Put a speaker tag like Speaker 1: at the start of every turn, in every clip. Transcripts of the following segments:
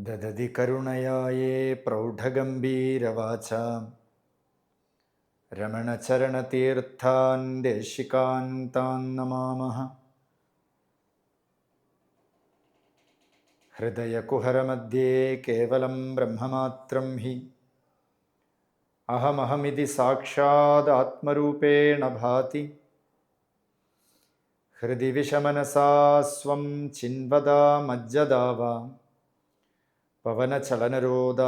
Speaker 1: ദദതി കരുണയായേ പ്രൗഢഗംഭീരവാച. രമണചരണതീർത്ഥാൻ ദേശികാൻ താൻ നമാമഹ. ഹൃദയകുഹരമധ്യേ കേവലം ബ്രഹ്മമാത്രം ഹി. അഹമഹമിതി സാക്ഷാത് ആത്മരൂപേണ ഭാതി. ഹൃദി വിഷമനസാ സ്വം ചിൻവദാ മജ്ജദാവാം. वा പവനചലനരോധാത്മനിഷ്ഠോ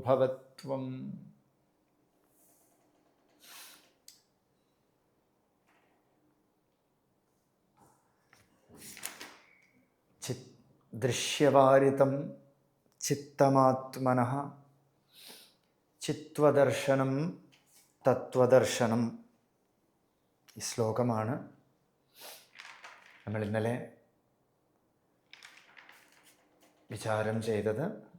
Speaker 1: ഭവത്വം ദൃശ്യവാരിതം ചിത്തമാത്മന. ചിത്വദർശനം തത്വദർശനം. ഈ ശ്ലോകമാണ് നമ്മൾ ഇന്നലെ വിചാരം ചെയ്തത്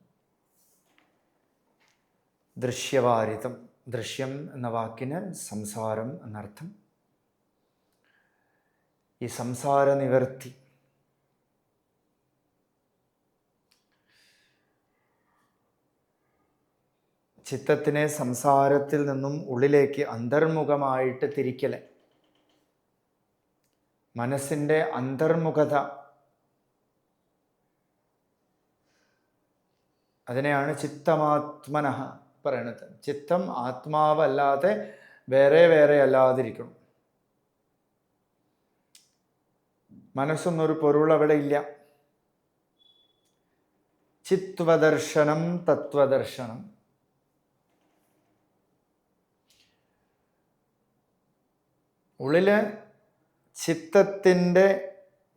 Speaker 1: ദൃശ്യവാരിതം ദൃശ്യം എന്ന വാക്കിന് സംസാരം എന്നർത്ഥം. ഈ സംസാര നിവർത്തി ചിത്തത്തിനെ സംസാരത്തിൽ നിന്നും ഉള്ളിലേക്ക് അന്തർമുഖമായിട്ട് തിരിക്കൽ. മനസ്സിന്റെ അന്തർമുഖത അതിനെയാണ് ചിത്തമാത്മന പറയണത്. ചിത്തം ആത്മാവല്ലാതെ വേറെ വേറെ അല്ലാതിരിക്കണം. മനസ്സൊന്നൊരു പൊരുൾ അവിടെ ഇല്ല. ചിത്വദർശനം തത്വദർശനം. ഉള്ളിൽ ചിത്തത്തിന്റെ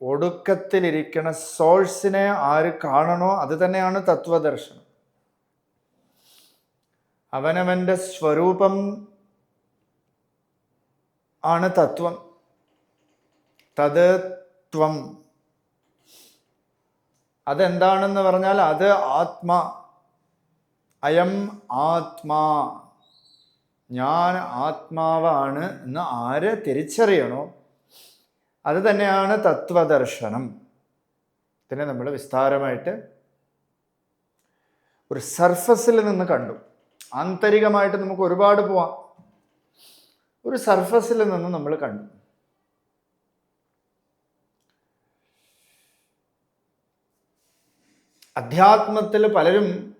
Speaker 1: ഒടുക്കത്തിലിരിക്കുന്ന സോഴ്സിനെ ആര് കാണണോ അത് തന്നെയാണ് തത്വദർശനം. അവനവന്റെ സ്വരൂപം ആണ് തത്വം. തത് ത്വം. അതെന്താണെന്ന് പറഞ്ഞാൽ അത് ആത്മാ. അയം ആത്മാ. ഞാൻ ആത്മാവാണ് എന്ന് ആര് തിരിച്ചറിയണോ? അത് തന്നെയാണ് തത്വദർശനം. ഇതിനെ നമ്മൾ വിസ്താരമായിട്ട് ഒരു സർഫസിൽ നിന്ന് കണ്ടു. ആന്തരികമായിട്ട് നമുക്ക് ഒരുപാട് പോവാം. ഒരു സർഫസിൽ നിന്ന് നമ്മൾ കണ്ടു. അധ്യാത്മത്തിൽ പലരും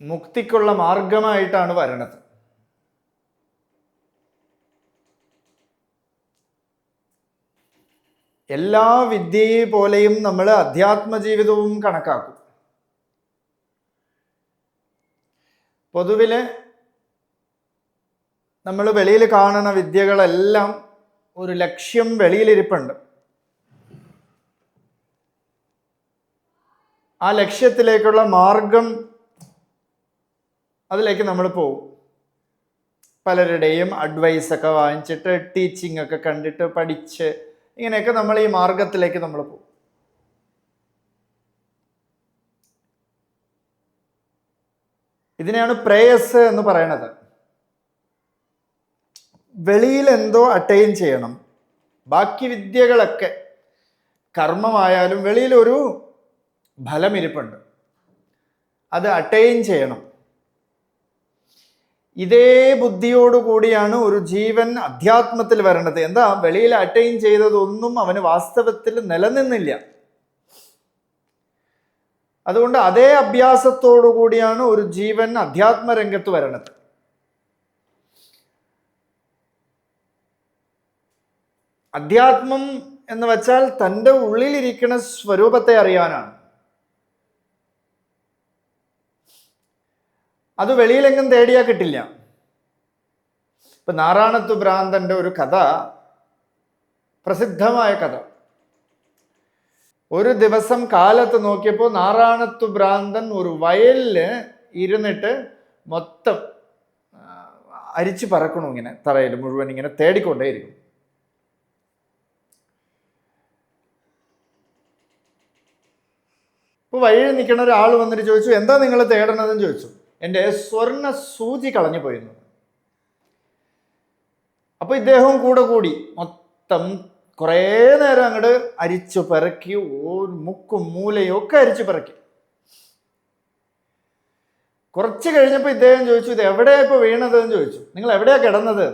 Speaker 1: മുക്തിക്കുള്ള മാർഗമായിട്ടാണ് വരണത്. എല്ലാ വിദ്യയെ പോലെയും നമ്മൾ അധ്യാത്മ ജീവിതവും കണക്കാക്കും. പൊതുവിൽ നമ്മൾ വെളിയിൽ കാണുന്ന വിദ്യകളെല്ലാം ഒരു ലക്ഷ്യം വെളിയിലിരിപ്പുണ്ട്. ആ ലക്ഷ്യത്തിലേക്കുള്ള മാർഗം അതിലേക്ക് നമ്മൾ പോകും പലരുടെയും അഡ്വൈസൊക്കെ വാങ്ങിച്ചിട്ട് ടീച്ചിങ് ഒക്കെ കണ്ടിട്ട് പഠിച്ച് ഇങ്ങനെയൊക്കെ നമ്മൾ ഈ മാർഗത്തിലേക്ക് നമ്മൾ പോകും. ഇതിനെയാണ് പ്രേയസ് എന്ന് പറയണത്. വെളിയിൽ എന്തോ അറ്റൈൻ ചെയ്യണം. ബാക്കി വിദ്യകളൊക്കെ കർമ്മമായാലും വെളിയിലൊരു ഫലമിരിപ്പുണ്ട് അത് അറ്റൈൻ ചെയ്യണം. ഇതേ ബുദ്ധിയോടുകൂടിയാണ് ഒരു ജീവൻ അധ്യാത്മത്തിൽ വരേണ്ടത്. എന്താ? വെളിയിൽ അറ്റൈൻ ചെയ്തതൊന്നും അവന് വാസ്തവത്തിൽ നിലനിന്നില്ല. അതുകൊണ്ട് അതേ അഭ്യാസത്തോടു കൂടിയാണ് ഒരു ജീവൻ അധ്യാത്മരംഗത്ത് വരേണ്ടത്. അധ്യാത്മം എന്ന് വെച്ചാൽ തന്റെ ഉള്ളിലിരിക്കുന്ന സ്വരൂപത്തെ അറിയാനാണ്. അത് വെളിയിലെങ്ങും തേടിയാൽ കിട്ടില്ല. ഇപ്പൊ നാറാണത്തു ഭ്രാന്തന്റെ ഒരു കഥ പ്രസിദ്ധമായ കഥ. ഒരു ദിവസം കാലത്ത് നോക്കിയപ്പോൾ നാറാണത്തു ഭ്രാന്തൻ ഒരു വയലിൽ ഇരുന്നിട്ട് മൊത്തം അരിച്ചു പറക്കണു ഇങ്ങനെ തറയിൽ മുഴുവൻ ഇങ്ങനെ തേടിക്കൊണ്ടേയിരിക്കും. ഇപ്പൊ വഴിയിൽ നിൽക്കുന്ന ഒരാൾ വന്നിട്ട് ചോദിച്ചു എന്താ നിങ്ങൾ തേടണതെന്ന് ചോദിച്ചു? എന്റെ സ്വർണ സൂചി കളഞ്ഞു പോയിരുന്നു. അപ്പൊ ഇദ്ദേഹവും കൂടെ കൂടി മൊത്തം കുറേ നേരം അങ്ങോട്ട് അരിച്ചു പിറക്കി ഒരു മുക്കും മൂലയും ഒക്കെ അരിച്ചു പിറക്കി. കുറച്ച് കഴിഞ്ഞപ്പോൾ ഇദ്ദേഹം ചോദിച്ചു ഇത് എവിടെയാ ഇപ്പൊ വീണതെന്ന് ചോദിച്ചു. നിങ്ങൾ എവിടെയാ കിടന്നത്?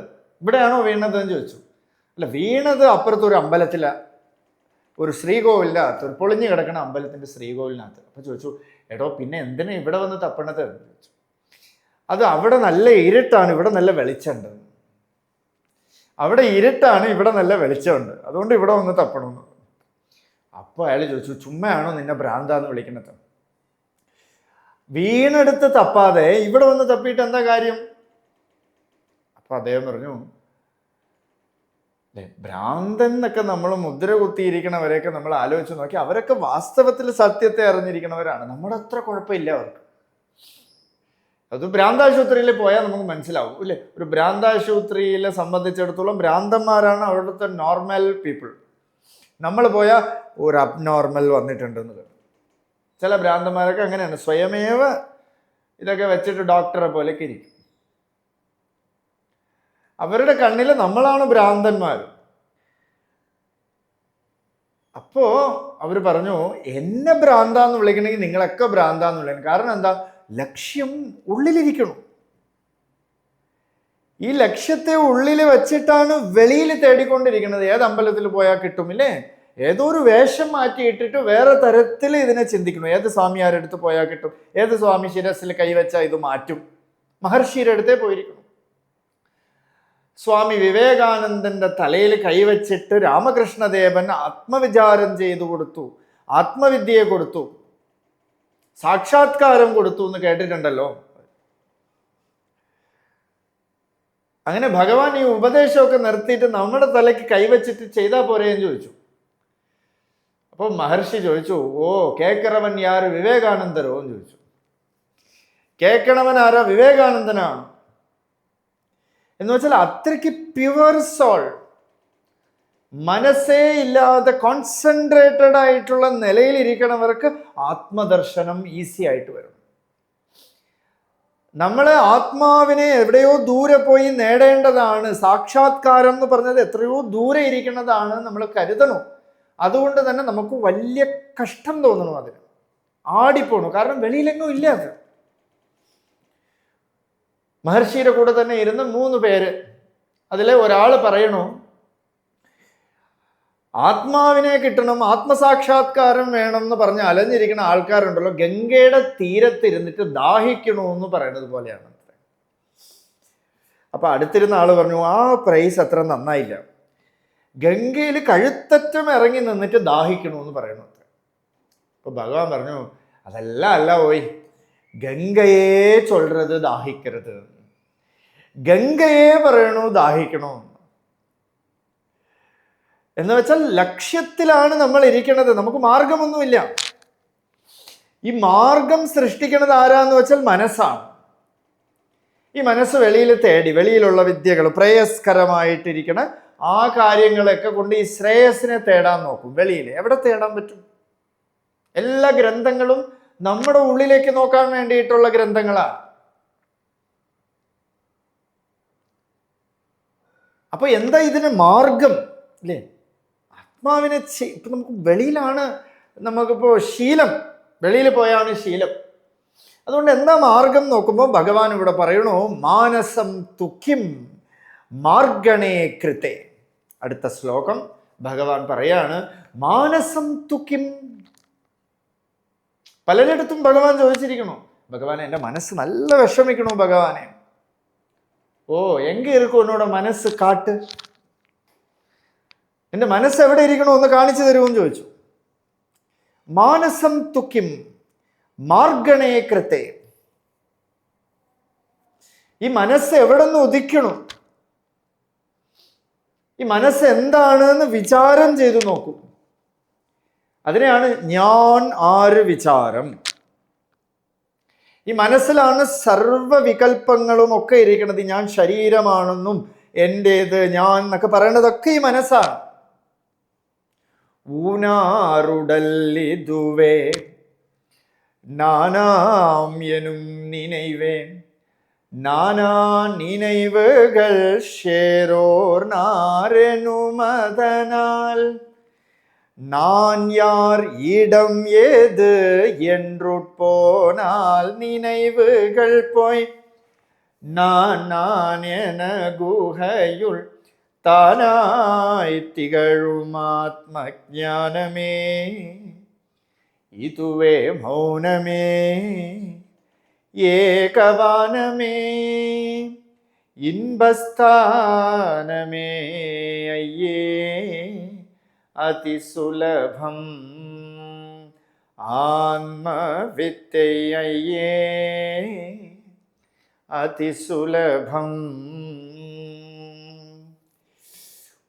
Speaker 1: ഇവിടെയാണോ വീണതെന്ന് ചോദിച്ചു. അല്ല വീണത് അപ്പുറത്ത് ഒരു അമ്പലത്തില. ഒരു ശ്രീകോവിലിനകത്ത് ഒരു പൊളിഞ്ഞു കിടക്കുന്ന അമ്പലത്തിന്റെ ശ്രീകോവിലിനകത്ത്. അപ്പോൾ ചോദിച്ചു എടോ പിന്നെ എന്തിനാ ഇവിടെ വന്ന് തപ്പണത്? അത് അവിടെ നല്ല ഇരുട്ടാണ് ഇവിടെ നല്ല വെളിച്ചമുണ്ട്. അവിടെ ഇരുട്ടാണ് ഇവിടെ നല്ല വെളിച്ചമുണ്ട്. അതുകൊണ്ട് ഇവിടെ വന്ന് തപ്പണമെന്ന് അപ്പോൾ അയാൾ ചോദിച്ചു ചുമ്മയാണോ നിന്നെ ഭ്രാന്താന്ന് വിളിക്കുന്നത്? വീണെടുത്ത് തപ്പാതെ ഇവിടെ വന്ന് തപ്പിയിട്ട് എന്താ കാര്യം? അപ്പൊ അദ്ദേഹം പറഞ്ഞു ഭ്രാന്തൻ എന്നൊക്കെ നമ്മൾ മുദ്ര കുത്തിയിരിക്കണവരെയൊക്കെ നമ്മൾ ആലോചിച്ച് നോക്കി അവരൊക്കെ വാസ്തവത്തിൽ സത്യത്തെ അറിഞ്ഞിരിക്കണവരാണ്. നമ്മുടെ അത്ര കുഴപ്പമില്ല അവർക്ക്. അത് ഭ്രാന്താശുപത്രിയിൽ പോയാൽ നമുക്ക് മനസ്സിലാവും ഇല്ലേ ഒരു ഭ്രാന്താശുപത്രിയിലെ സംബന്ധിച്ചിടത്തോളം ഭ്രാന്തന്മാരാണ് അവിടുത്തെ നോർമൽ പീപ്പിൾ നമ്മൾ പോയാൽ ഒരു അബ്നോർമൽ വന്നിട്ടുണ്ടെന്ന് ചില ഭ്രാന്തന്മാരൊക്കെ അങ്ങനെയാണ്. സ്വയമേവ ഇതൊക്കെ വെച്ചിട്ട് ഡോക്ടറെ പോലെയൊക്കെ ഇരിക്കും. അവരുടെ കണ്ണിൽ നമ്മളാണ് ഭ്രാന്തന്മാർ. അപ്പോ അവർ പറഞ്ഞു എന്നെ ഭ്രാന്താന്ന് വിളിക്കണമെങ്കിൽ നിങ്ങളൊക്കെ ഭ്രാന്താന്ന് വിളിക്കണം. കാരണം എന്താ? ലക്ഷ്യം ഉള്ളിലിരിക്കണം. ഈ ലക്ഷ്യത്തെ ഉള്ളിൽ വെച്ചിട്ടാണ് വെളിയിൽ തേടിക്കൊണ്ടിരിക്കുന്നത്. ഏത് അമ്പലത്തിൽ പോയാൽ കിട്ടുമില്ലേ ഏതോ ഒരു വേഷം മാറ്റി ഇട്ടിട്ട് വേറെ തരത്തിൽ ഇതിനെ ചിന്തിക്കണം. ഏത് സ്വാമിയാരുടെ അടുത്ത് പോയാൽ കിട്ടും? ഏത് സ്വാമി ശിരസിൽ കൈവച്ചാൽ ഇത് മാറ്റും? മഹർഷിയുടെ അടുത്തേ പോയിരിക്കണം. സ്വാമി വിവേകാനന്ദന്റെ തലയിൽ കൈവച്ചിട്ട് രാമകൃഷ്ണദേവൻ ആത്മവിചാരം ചെയ്തു കൊടുത്തു ആത്മവിദ്യയെ കൊടുത്തു സാക്ഷാത്കാരം കൊടുത്തു എന്ന് കേട്ടിട്ടുണ്ടല്ലോ. അങ്ങനെ ഭഗവാൻ ഈ ഉപദേശമൊക്കെ നിർത്തിയിട്ട് നമ്മുടെ തലയ്ക്ക് കൈവച്ചിട്ട് ചെയ്താൽ പോരെ എന്ന് ചോദിച്ചു. അപ്പോൾ മഹർഷി ചോദിച്ചു ഓ കേക്കറവൻ യാര് വിവേകാനന്ദരോ? എന്ന് ചോദിച്ചു. കേക്കണവൻ ആരാ? വിവേകാനന്ദനാണ് എന്ന് വെച്ചാൽ അത്രയ്ക്ക് പ്യുവർ സോൾ മനസ്സേ ഇല്ലാതെ കോൺസെൻട്രേറ്റഡ് ആയിട്ടുള്ള നിലയിൽ ഇരിക്കണവർക്ക് ആത്മദർശനം ഈസി ആയിട്ട് വരും. നമ്മൾ ആത്മാവിനെ എവിടെയോ ദൂരെ പോയി നേടേണ്ടതാണ്. സാക്ഷാത്കാരം എന്ന് പറഞ്ഞത് എത്രയോ ദൂരെ ഇരിക്കുന്നതാണ് നമ്മൾ കരുതണു. അതുകൊണ്ട് തന്നെ നമുക്ക് വലിയ കഷ്ടം തോന്നണു അതിന്. ആടിപ്പോണു. കാരണം വെളിയിലെങ്ങും ഇല്ല അത്. മഹർഷിയുടെ കൂടെ തന്നെ ഇരുന്ന് മൂന്ന് പേര് അതിലെ ഒരാൾ പറയണു ആത്മാവിനെ കിട്ടണം ആത്മസാക്ഷാത്കാരം വേണം എന്ന് പറഞ്ഞ് അലഞ്ഞിരിക്കുന്ന ആൾക്കാരുണ്ടല്ലോ ഗംഗയുടെ തീരത്തിരുന്നിട്ട് ദാഹിക്കണു എന്ന് പറയുന്നത് പോലെയാണ്. അപ്പൊ അടുത്തിരുന്ന ആൾ പറഞ്ഞു ആ പ്രൈസ് അത്ര നന്നായില്ല. ഗംഗയിൽ കഴുത്തറ്റം ഇറങ്ങി നിന്നിട്ട് ദാഹിക്കണു എന്ന് പറയണു. അപ്പൊ ഭഗവാൻ പറഞ്ഞു അതല്ല അല്ല ഓയ്. ഗംഗയെ ചൊല്ലത് ദാഹിക്കരുത്. ഗംഗയെ പറയണു ദാഹിക്കണോ? എന്ന് വെച്ചാൽ ലക്ഷ്യത്തിലാണ് നമ്മൾ ഇരിക്കണത്. നമുക്ക് മാർഗമൊന്നുമില്ല. ഈ മാർഗം സൃഷ്ടിക്കണത് ആരാന്ന് വെച്ചാൽ മനസ്സാണ്. ഈ മനസ്സ് വെളിയിൽ തേടി വെളിയിലുള്ള വിദ്യകൾ പ്രേയസ്കരമായിട്ടിരിക്കണ ആ കാര്യങ്ങളൊക്കെ കൊണ്ട് ഈ ശ്രേയസിനെ തേടാൻ നോക്കും. വെളിയിൽ എവിടെ തേടാൻ പറ്റും? എല്ലാ ഗ്രന്ഥങ്ങളും നമ്മുടെ ഉള്ളിലേക്ക് നോക്കാൻ വേണ്ടിയിട്ടുള്ള ഗ്രന്ഥങ്ങളാണ് അപ്പൊ എന്താ ഇതിന് മാർഗം? അല്ലേ ആത്മാവിനെ ഇപ്പൊ നമുക്ക് വെളിയിലാണ് നമുക്കിപ്പോ ശീലം. വെളിയിൽ പോയാണ് ശീലം. അതുകൊണ്ട് എന്താ മാർഗം നോക്കുമ്പോൾ ഭഗവാൻ ഇവിടെ പറയണു മാനസം തുക്കിം മാർഗണേ കൃത്തെ അടുത്ത ശ്ലോകം ഭഗവാൻ പറയാണ് മാനസം തുക്കിം പലരിടത്തും ഭഗവാൻ ചോദിച്ചിരിക്കണു ഭഗവാനെ എന്റെ മനസ്സ് നല്ല വിഷമിക്കണു ഭഗവാനെ. ഓ എങ്ക ഇരിക്കും എന്നോട് മനസ്സ് കാട്ട്. എന്റെ മനസ്സ് എവിടെ ഇരിക്കണോ? ഒന്ന് കാണിച്ചു തരുമെന്ന് ചോദിച്ചു. മാനസം തുക്കിം മാർഗണേ കൃത്തെ. ഈ മനസ്സ് എവിടെ നിന്ന് ഉദിക്കണം? ഈ മനസ്സ് എന്താണ് എന്ന് വിചാരം ചെയ്തു നോക്കൂ. അതിനെയാണ് ഞാൻ ആര് വിചാരം? ഈ മനസ്സിലാണ് സർവവികൽപ്പങ്ങളും ഒക്കെ ഇരിക്കുന്നത്. ഞാൻ ശരീരമാണെന്നും എന്റേത് ഞാൻ എന്നൊക്കെ പറയണതൊക്കെ ഈ മനസ്സാണ്. ഊനാറുടൽ നാനാം നാനാമ്യനും നിനൈവേൻ നാനാ നിനൈവുകൾ ഷേരോർ നാരനുമതനാൽ. நான் யார் இடம் ஏது என்றுட்போனால் நினைவுகள் போய். நான் நான் என குகையுள் தானாய் திகழும் ஆத்ம ஜானமே இதுவே மௌனமே. ஏகவானமே. இன்பஸ்தானமே ஐயே. അതിസുലഭം. ആത്മവിദ്യയേ അതിസുലഭം.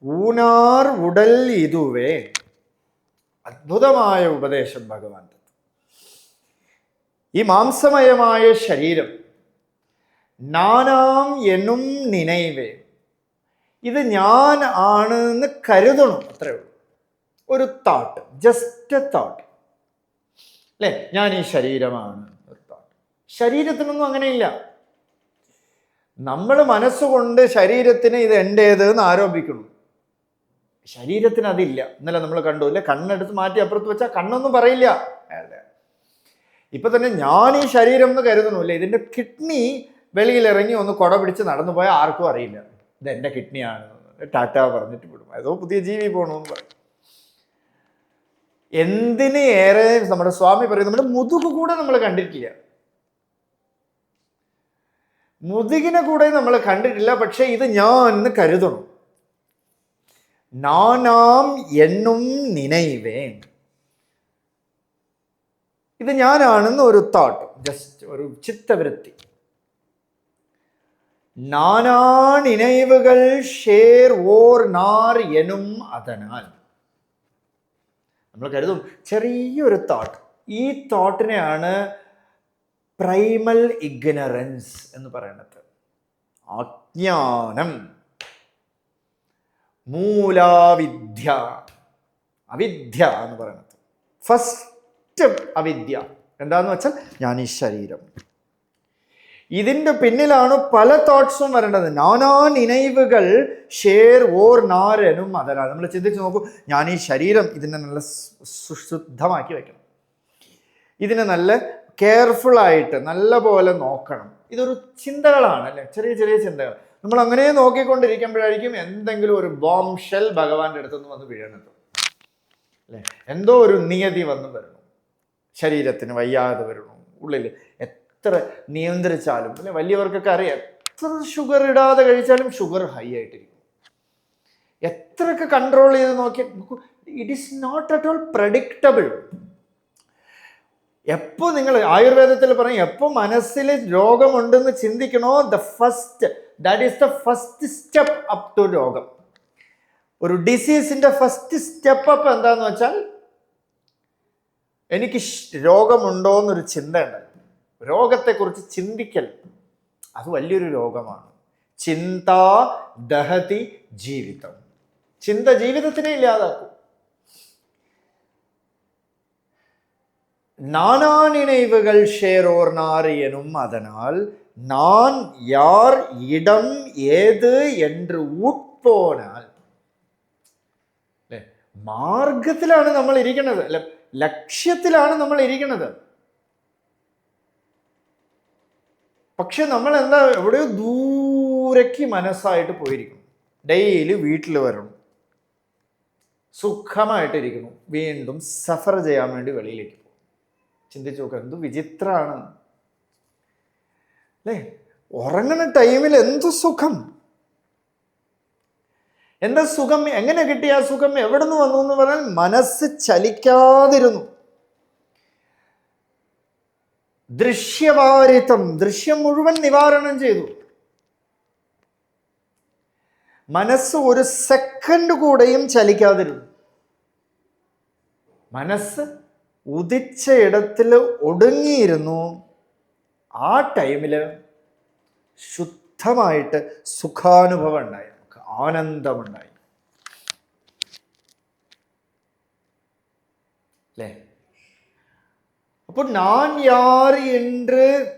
Speaker 1: ഊനാർ ഉടൽ ഇതുവേ അദ്ഭുതമായ ഉപദേശം ഭഗവാൻ ഈ മാംസമയമായ ശരീരം നാനാം എന്നും നിനൈവേ ഇത് ഞാൻ ആണ് എന്ന് കരുതണം അത്രേ ഉള്ളൂ. ഒരു താട്ട് ജസ്റ്റ് എ താട്ട് അല്ലേ? ഞാൻ ഈ ശരീരമാണ്. ഒരു താട്ട് ശരീരത്തിനൊന്നും അങ്ങനെയില്ല. നമ്മൾ മനസ്സുകൊണ്ട് ശരീരത്തിന് ഇത് എന്റേത് എന്ന് ആരോപിക്കുന്നു. ശരീരത്തിന് അതില്ല. ഇന്നലെ നമ്മൾ കണ്ടു അല്ലെ? കണ്ണെടുത്ത് മാറ്റി അപ്പുറത്ത് വെച്ചാൽ കണ്ണൊന്നും പറയില്ല. അയാളുടെ. ഇപ്പൊ തന്നെ ഞാൻ ഈ ശരീരം എന്ന് കരുതുന്നു അല്ലേ? ഇതിന്റെ കിഡ്നി വെളിയിൽ ഇറങ്ങി ഒന്ന് കുട പിടിച്ച് നടന്നു പോയാൽ ആർക്കും അറിയില്ല. ഇത് എന്റെ കിഡ്നിയാണ്. ടാറ്റ പറഞ്ഞിട്ട് വിടും. ഏതോ പുതിയ ജീവി പോകണമെന്ന് പറയും. എന്തിന് ഏറെ നമ്മുടെ സ്വാമി പറയും നമ്മുടെ മുതുക് കൂടെ നമ്മൾ കണ്ടിട്ടില്ല. മുതുകിനെ കൂടെ നമ്മൾ കണ്ടിട്ടില്ല പക്ഷേ ഇത് ഞാൻ എന്ന് കരുതണം നാനാം എണ്ണും നിനൈവേൻ ഇത് ഞാനാണെന്ന് ഒരു തോട്ട് ജസ്റ്റ് ഒരു ചിത്തവൃത്തി. നാനാ ഇണൈവുകൾ ഷേർ ഓർ നാർ എനും അതനാൽ. നമ്മൾ കരുതും ചെറിയൊരു തോട്ട് ഈ തോട്ടിനെയാണ് പ്രൈമൽ ഇഗ്നറൻസ് എന്ന് പറയുന്നത് അജ്ഞാനം. മൂലാവിദ്യ. അവിദ്യ എന്ന് പറയുന്നത് ഫസ്റ്റ് അവിദ്യ. എന്താന്ന് വെച്ചാൽ ഞാൻ ഈ ശരീരം. ഇതിന്റെ പിന്നിലാണ് പല തോട്ട്സും വരേണ്ടത്. നാനാ നിനൈവുകൾ ഷേർ ഓർ നാരനും അതരാ നമ്മൾ ചിന്തിച്ച് നോക്കൂ ഞാൻ ഈ ശരീരം ഇതിനെ നല്ല ശുദ്ധമാക്കി വെക്കണം. ഇതിനെ നല്ല കെയർഫുൾ ആയിട്ട് നല്ല പോലെ നോക്കണം. ഇതൊരു ചിന്തകളാണ് അല്ലേ? ചെറിയ ചെറിയ ചിന്തകൾ. നമ്മൾ അങ്ങനെ നോക്കിക്കൊണ്ടിരിക്കുമ്പോഴായിരിക്കും എന്തെങ്കിലും ഒരു ബോം ഷെൽ ഭഗവാന്റെ അടുത്തുനിന്ന് വന്ന് വീഴണത്. അല്ലേ? എന്തോ ഒരു നിയതി വന്ന് വരണം. ശരീരത്തിന് വയ്യാതെ വരണം. ഉള്ളിൽ എത്ര നിയന്ത്രിച്ചാലും അല്ലെ വലിയവർക്കൊക്കെ അറിയാം എത്ര ഷുഗർ ഇടാതെ കഴിച്ചാലും ഷുഗർ ഹൈ ആയിട്ടിരിക്കും. എത്രയൊക്കെ കൺട്രോൾ ചെയ്ത് നോക്കിയാൽ it is not at all predictable എപ്പോൾ നിങ്ങൾ ആയുർവേദത്തിൽ പറയും എപ്പോൾ മനസ്സിൽ രോഗമുണ്ടെന്ന് ചിന്തിക്കണോ the first that is the first step up to രോഗം. ഒരു ഡിസീസിന്റെ ഫസ്റ്റ് സ്റ്റെപ്പ് അപ്പ് എന്താന്ന് വെച്ചാൽ എനിക്ക് രോഗമുണ്ടോ എന്നൊരു ചിന്ത ഉണ്ട് രോഗത്തെക്കുറിച്ച് ചിന്തിക്കൽ അത് വലിയൊരു രോഗമാണ് ചിന്ത ദഹതി ജീവിതം ചിന്ത ജീവിതത്തിനെ ഇല്ലാതാക്കും நானா நினைவுகள் ஷேரோர் நாரியனும் அதனால் நான் யார் இடம் ஏது என்று ഉട്പോനാൽ അല്ലെ മാർഗത്തിലാണ് നമ്മൾ ഇരിക്കുന്നത് അല്ലെ ലക്ഷ്യത്തിലാണ് നമ്മൾ ഇരിക്കുന്നത് പക്ഷെ നമ്മൾ എന്താ എവിടെയോ ദൂരേക്ക് മനസ്സായിട്ട് പോയിരിക്കുന്നു. ഡെയിലി വീട്ടിൽ വരണം സുഖമായിട്ടിരിക്കുന്നു. വീണ്ടും സഫർ ചെയ്യാൻ വേണ്ടി വെളിയിലേക്ക് പോകും ചിന്തിച്ചു നോക്കുക എന്ത് വിചിത്രമാണ് അല്ലേ? ഉറങ്ങുന്ന ടൈമിൽ എന്തു സുഖം? എന്താ സുഖം? എങ്ങനെ കിട്ടിയ ആ സുഖം? എവിടെ നിന്ന് വന്നു എന്ന് പറഞ്ഞാൽ മനസ്സ് ചലിക്കാതിരുന്നു. ദൃശ്യവാരിത്വം ദൃശ്യം മുഴുവൻ നിവാരണം ചെയ്തു. മനസ്സ് ഒരു സെക്കൻഡ് കൂടെയും ചലിക്കാതിരുന്നു. മനസ്സ് ഉദിച്ച ഇടത്തിൽ ഒടുങ്ങിയിരുന്നു. ആ ടൈമിൽ ശുദ്ധമായിട്ട് സുഖാനുഭവം ഉണ്ടായി നമുക്ക് ആനന്ദമുണ്ടായി. അല്ലേ? അപ്പോൾ நான் யார் என்று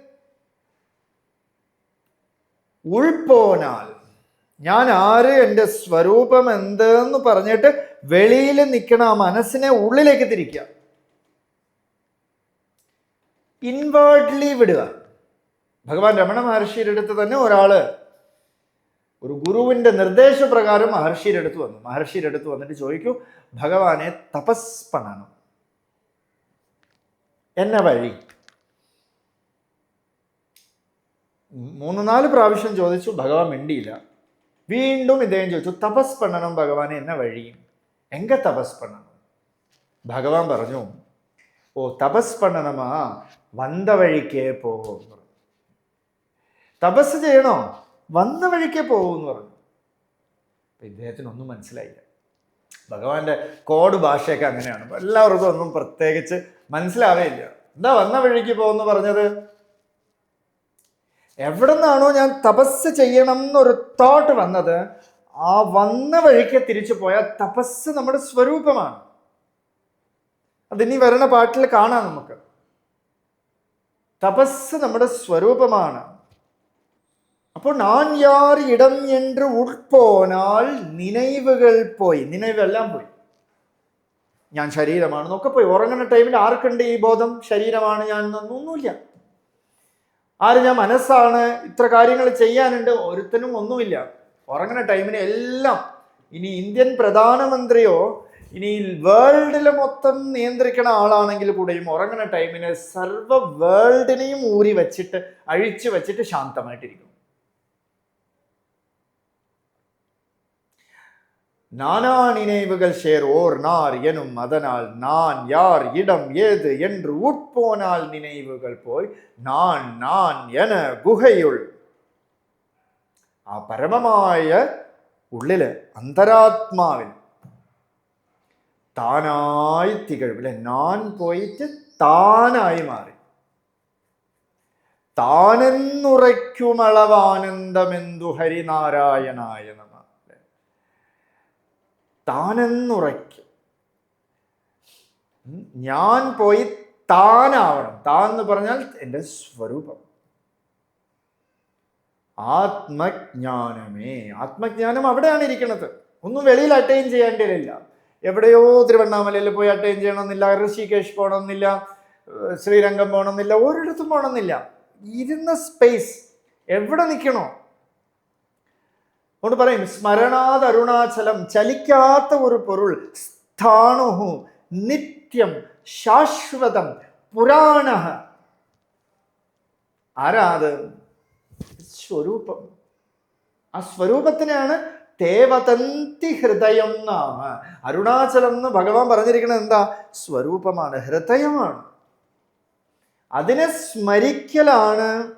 Speaker 1: ഉൾപോനാൽ ഞാൻ ആര് എന്റെ സ്വരൂപം എന്തെന്ന് പറഞ്ഞിട്ട് വെളിയിൽ നിൽക്കണ ആ മനസ്സിനെ ഉള്ളിലേക്ക് തിരിക്കുക. ഇൻവേർഡ്ലി വിടുക. ഭഗവാൻ രമണ മഹർഷിയുടെ അടുത്ത് തന്നെ ഒരാൾ ഒരു ഗുരുവിന്റെ നിർദ്ദേശപ്രകാരം മഹർഷിയുടെ അടുത്ത് വന്നു. മഹർഷിയുടെ അടുത്ത് വന്നിട്ട് ചോദിക്കൂ ഭഗവാനെ തപസ് പണണം എന്ന വഴി. മൂന്ന് നാല് പ്രാവശ്യം ചോദിച്ചു ഭഗവാൻ മിണ്ടിയില്ല. വീണ്ടും ഇദ്ദേഹം ചോദിച്ചു തപസ് പണ്ണണം ഭഗവാൻ എന്ന വഴി? എങ്ക തപസ് പണ്ണണം ഭഗവാൻ പറഞ്ഞു ഓ തപസ് പണ്ണണമാ വന്ന വഴിക്കേ പോകും തപസ് ചെയ്യണോ? വന്ന വഴിക്കേ പോകൂ എന്ന് പറഞ്ഞു. ഇദ്ദേഹത്തിന് ഒന്നും മനസ്സിലായില്ല. ഭഗവാന്റെ കോഡ് ഭാഷയൊക്കെ അങ്ങനെയാണ്. എല്ലാവർക്കും ഒന്നും പ്രത്യേകിച്ച് മനസ്സിലാവേയില്ല. എന്താ വന്ന വഴിക്ക് പോകുന്നു പറഞ്ഞത്? എവിടെ നിന്നാണോ ഞാൻ തപസ് ചെയ്യണം എന്നൊരു തോട്ട് വന്നത് ആ വന്ന വഴിക്ക് തിരിച്ചു പോയ തപസ് നമ്മുടെ സ്വരൂപമാണ്. അതിനി വരണ പാട്ടിൽ കാണാം നമുക്ക്. തപസ് നമ്മുടെ സ്വരൂപമാണ്. അപ്പോൾ ഞാൻ യാർ ഇടം എന്ന് ഉൾപ്പോനാൽ നിനവുകൾ പോയി. നിലവെല്ലാം പോയി. ഞാൻ ശരീരമാണെന്നൊക്കെ പോയി ഉറങ്ങുന്ന ടൈമിൽ ആർക്കുണ്ട് ഈ ബോധം? ശരീരമാണ് ഞാൻ എന്നൊന്നുമില്ല ആര് ഞാൻ മനസ്സാണ്? ഇത്ര കാര്യങ്ങൾ ചെയ്യാനുണ്ട്. ഒരുത്തനും ഒന്നുമില്ല. ഉറങ്ങുന്ന ടൈമിന് എല്ലാം ഇനി ഇന്ത്യൻ പ്രധാനമന്ത്രിയോ ഇനി വേൾഡിലെ മൊത്തം നിയന്ത്രിക്കുന്ന ആളാണെങ്കിൽ കൂടെയും ഉറങ്ങുന്ന ടൈമിന് സർവ വേൾഡിനെയും ഊരി വെച്ചിട്ട് അഴിച്ചു വെച്ചിട്ട് ശാന്തമായിട്ടിരിക്കും. நானா நினைவுகள் சேர் ஓர் நார் எனும் அதனால் நான் யார் இடம் ஏது என்று உட்போனால் நினைவுகள் போய் நான் நான் என குகையுள் ആ പരമമായ ഉള്ളില് അന്തരാത്മാവിൽ താനായി തികഴും അല്ലെ ഞാൻ പോയിട്ട് താനായി മാറി താനെന്നുറയ്ക്കുമളവാനന്ദമെന്തു ഹരിനാരായണായ നമ അല്ലേ? താനെന്നുറയ്ക്കും. ഞാൻ പോയി താനാവണം. താൻ എന്ന് പറഞ്ഞാൽ എന്റെ സ്വരൂപം. ആത്മജ്ഞാനമേ. ആത്മജ്ഞാനം അവിടെയാണ് ഇരിക്കുന്നത് ഒന്നും വെളിയിൽ അറ്റൈൻ ചെയ്യേണ്ടതില്ല എവിടെയോ തിരുവണ്ണാമലയിൽ പോയി അറ്റൈൻ ചെയ്യണമെന്നില്ല ഋഷികേഷ് പോകണമെന്നില്ല ശ്രീരംഗം പോകണമെന്നില്ല ഒരിടത്തും പോകണമെന്നില്ല. ഇരുന്ന സ്പേസ് എവിടെ നിൽക്കണോ അതുകൊണ്ട് പറയും സ്മരണാത് അരുണാചലം ചലിക്കാത്ത ഒരു പൊരുൾ സ്ഥാണുഹു നിത്യം ശാശ്വതം പുരാണ. ആരാത് സ്വരൂപം. ആ സ്വരൂപത്തിനാണ് തേവതന്തി ഹൃദയം നാമ. അരുണാചലം എന്ന് ഭഗവാൻ പറഞ്ഞിരിക്കുന്നത് എന്താ? സ്വരൂപമാണ് ഹൃദയമാണ്. അതിനെ സ്മരിക്കലാണ്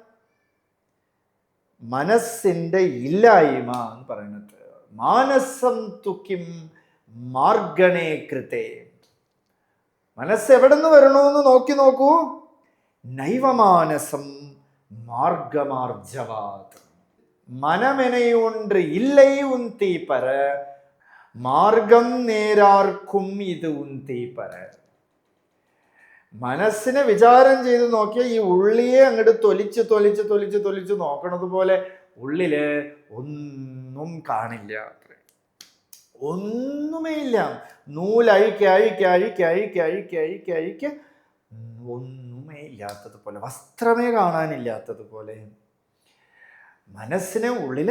Speaker 1: മനസ്സിന്റെ ഇല്ലായ്മ എന്ന് പറയുന്നത്. മാനസം തുക്കിം മാർഗണേ കൃതേ. മനസ്സ് എവിടെ നിന്ന് വരണമെന്ന് നോക്കി നോക്കൂ. നൈവമാനസം മാർഗമാർജവാത്. മനമെനയുണ്ട് ഇല്ലേ ഉൻ തീപ്പര മാർഗം നേരാർക്കും ഇത് ഉൻ തീപ്പര മനസ്സിനെ വിചാരം ചെയ്ത് നോക്കിയാൽ ഈ ഉള്ളിയെ അങ്ങോട്ട് തൊലിച്ച് തൊലിച്ച് തൊലിച്ച് തൊലിച്ച് നോക്കണത് പോലെ ഉള്ളിൽ ഒന്നും കാണില്ല. ഒന്നുമേ ഇല്ല നൂലഴിക്ക് അഴിക്ക് അഴിക്ക് അഴിക്ക് അഴിക്ക് അഴിക്ക് ഒന്നുമേ ഇല്ലാത്തതുപോലെ വസ്ത്രമേ കാണാനില്ലാത്തതുപോലെ മനസ്സിനെ ഉള്ളിൽ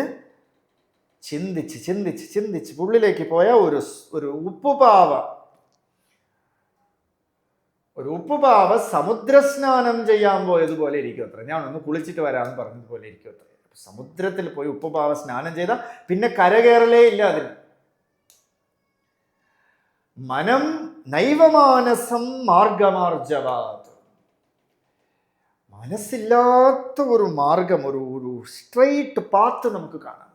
Speaker 1: ചിന്തിച്ച് ചിന്തിച്ച് ചിന്തിച്ച് ഉള്ളിലേക്ക് പോയ ഒരു ഒരു ഉപ്പുപാവ. ഒരു ഉപ്പുപാവ സമുദ്രസ്നാനം ചെയ്യാൻ പോയതുപോലെ ഇരിക്കും അത്ര. ഞാൻ ഒന്ന് കുളിച്ചിട്ട് വരാമെന്ന് പറഞ്ഞതുപോലെ ഇരിക്കും അത്ര. സമുദ്രത്തിൽ പോയി ഉപ്പുപാവ സ്നാനം ചെയ്താൽ പിന്നെ കരകയറലേ ഇല്ല അതിന്. മനം നൈവമാനസം മാർഗമാർജവാത്. മനസ്സില്ലാത്ത ഒരു മാർഗം ഒരു ഒരു സ്ട്രെയിറ്റ് പാത്ത് നമുക്ക് കാണാം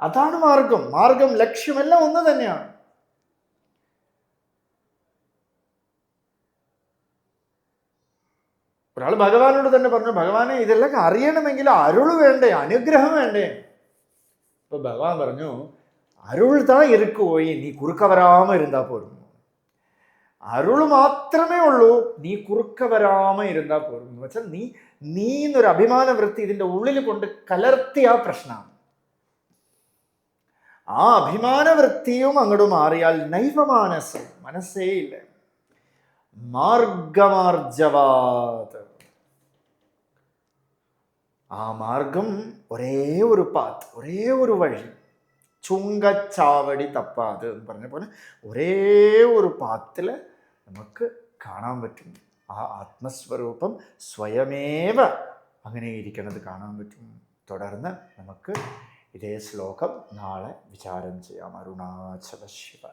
Speaker 1: അതാണ് മാർഗം. മാർഗം ലക്ഷ്യമെല്ലാം ഒന്ന് തന്നെയാണ്. ഒരാൾ ഭഗവാനോട് തന്നെ പറഞ്ഞു ഭഗവാനെ ഇതെല്ലാം അറിയണമെങ്കിൽ അരുൾ വേണ്ടേ അനുഗ്രഹം വേണ്ടേ? അപ്പൊ ഭഗവാൻ പറഞ്ഞു അരുൾ താ ഇരുക്കുപോയി നീ കുറുക്കവരാമ ഇരുന്നാൽ പോരുന്നു. അരുൾ മാത്രമേ ഉള്ളൂ നീ കുറുക്കവരാമ ഇരുന്നാൽ പോരുന്നു. വെച്ചാൽ നീ നീ എന്നൊരു അഭിമാന വൃത്തി ഇതിന്റെ ഉള്ളിൽ കൊണ്ട് കലർത്തിയ പ്രശ്നമാണ്. ആ അഭിമാന വൃത്തിയും അങ്ങോട്ട് മാറിയാൽ നൈവമാനസ് മനസ്സേ ഇല്ല. മാർഗമാർജവാത്. ആ മാർഗം ഒരേ ഒരു പാത്ത് ഒരേ ഒരു വഴി ചുങ്കച്ചാവടി തപ്പാത് എന്ന് പറഞ്ഞ പോലെ ഒരേ ഒരു പാത്തിൽ നമുക്ക് കാണാൻ പറ്റും. ആ ആത്മസ്വരൂപം സ്വയമേവ അങ്ങനെ ഇരിക്കുന്നത് കാണാൻ പറ്റും. തുടർന്ന് നമുക്ക് ഇതേ ശ്ലോകം നാളെ വിചാരം ചെയ്യാം. അരുണാചല ശിവ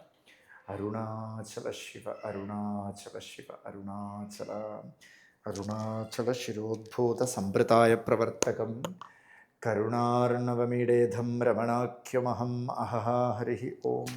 Speaker 1: അരുണാചല ശിവ അരുണാചല ശിവ അരുണാചല. അരുണാചല ശിരോദ്ഭൂത സമ്പ്രദായ പ്രവർത്തകം കരുണാർണവമീഡേധം രമണാഖ്യമഹം അഹ ഹരി ഓം.